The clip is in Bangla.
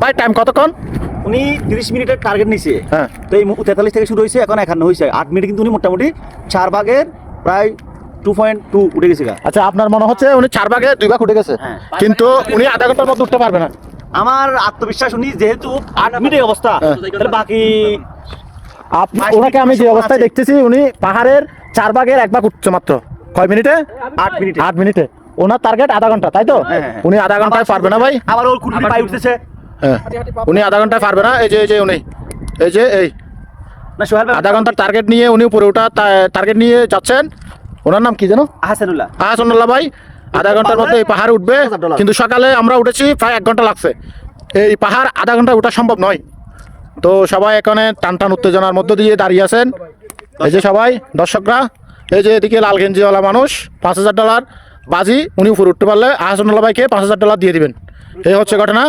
ভাই টাইম কতক্ষণ? উনি তিরিশ মিনিটের টার্গেট নিছে। হ্যাঁ। তো এই তেতাল্লিশ থেকে শুরু হয়েছে এখন একান্ন হয়েছে। আট মিনিট কিন্তু উনি মোটামুটি চার ভাগের প্রায় টু পয়েন্ট টু উঠে গেছে আচ্ছা আপনার মনে হচ্ছে উনি চার ভাগে দুই ভাগ উঠে গেছে? হ্যাঁ। কিন্তু উনি আধা ঘণ্টার মধ্যে উঠতে পারবে না। আমার আত্মবিশ্বাস উনি যেহেতু আট মিনিটের অবস্থা হ্যাঁ। বাকি আপনি ওনাকে আমি যে অবস্থায় দেখতেছি উনি পাহাড়ের চার ভাগের এক ভাগ উঠছে মাত্র। কয় মিনিটে? আট মিনিট। আট মিনিটে। ওনার টার্গেট আধা ঘণ্টা তাই তো? হ্যাঁ। উনি আধা ঘন্টায় পারবে না ভাই। আবার ওর কুড়ি পাই উঠতেছে। হ্যাঁ। উনি আধা ঘন্টায় পারবে না? এই যে এই যে উনি। এই যে এই। আধা ঘণ্টার টার্গেট নিয়ে উনি উপরে ওঠা টার্গেট নিয়ে যাচ্ছেন। ওনার নাম কি জানো হাসানুল্লাহ আহসানুল্লাহ ভাই। আধা ঘণ্টার মধ্যে এই পাহাড় উঠবে। কিন্তু সকালে আমরা উঠেছি প্রায় এক ঘণ্টা লাগছে। এই পাহাড় আধা ঘণ্টা ওঠা সম্ভব নয়। তো সবাই এখানে টান টান উত্তেজনার মধ্য দিয়ে দাঁড়িয়ে আছেন। এই যে সবাই দর্শকরা এই যে এদিকে লাল গেঞ্জিওয়ালা মানুষ পাঁচ হাজার ডলার বাজি উনি উপরে উঠতে পারলে আহসানুল্লাহ ভাইকে পাঁচ হাজার ডলার দিয়ে দিবেন। এই হচ্ছে ঘটনা।